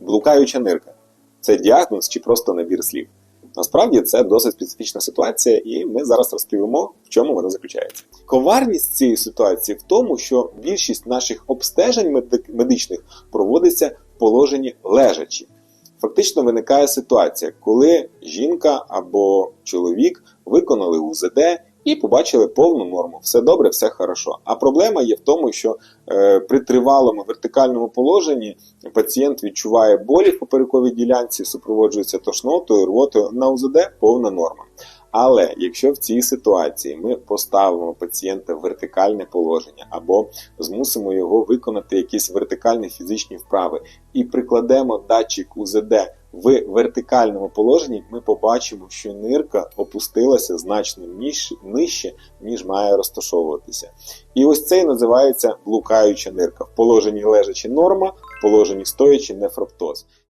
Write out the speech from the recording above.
Блукаюча нирка це діагноз чи просто набір слів. Насправді це досить специфічна ситуація, і ми зараз розповімо, в чому вона заключається. Коварність цієї ситуації в тому, що більшість наших обстежень медичних проводиться в положенні лежачі. Фактично виникає ситуація, коли жінка або чоловік виконали УЗД і побачили повну норму. Все добре, все хорошо. А проблема є в тому, що е, при тривалому вертикальному положенні пацієнт відчуває болі в поперековій ділянці, супроводжується тошнотою, рвотою. На УЗД повна норма. Але якщо в цій ситуації ми поставимо пацієнта в вертикальне положення або змусимо його виконати якісь вертикальні фізичні вправи і прикладемо датчик УЗД в вертикальному положенні, ми побачимо, що нирка опустилася значно нижче, ніж має розташовуватися. І ось це і називається блукаюча нирка. В положенні лежачі норма, в положенні стоячи нефроптоз.